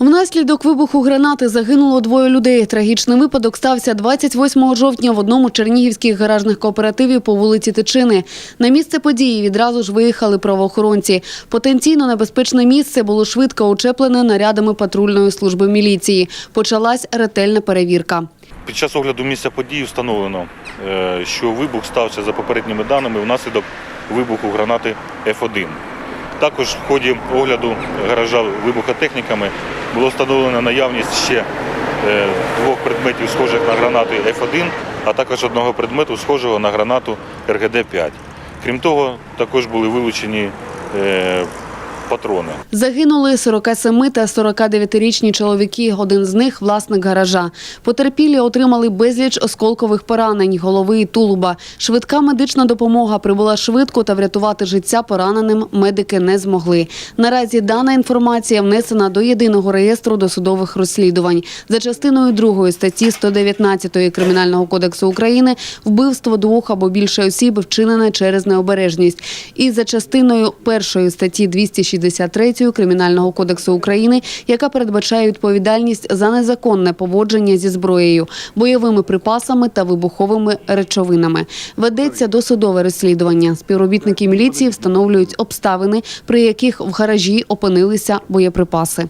Внаслідок вибуху гранати загинуло двоє людей. Трагічний випадок стався 28 жовтня в одному чернігівських гаражних кооперативів по вулиці Тичини. На місце події відразу ж виїхали правоохоронці. Потенційно небезпечне місце було швидко очеплене нарядами патрульної служби міліції. Почалась ретельна перевірка. Під час огляду місця події встановлено, е, що вибух стався за попередніми даними внаслідок вибуху гранати F1. Також в ході огляду гаража вибухотехніками було встановлено наявність ще е, двох предметів, схожих на гранати F1, а також одного предмету, схожого на гранату РГД-5. Крім того, також були вилучені е, патрони. Загинули 47 та 49-річні чоловіки. Один з них власник гаража. Потерпілі отримали безліч осколкових поранень, голови і тулуба. Швидка медична допомога прибула швидко та врятувати життя пораненим медики не змогли. Наразі дана інформація внесена до єдиного реєстру досудових розслідувань. За частиною 2 статті 119 Кримінального кодексу України вбивство двох або більше осіб вчинене через необережність. І за частиною першої статті 263 Кримінального кодексу України, яка передбачає відповідальність за незаконне поводження зі зброєю, бойовими припасами та вибуховими речовинами. Ведеться досудове розслідування. Співробітники міліції встановлюють обставини, при яких в гаражі опинилися боєприпаси.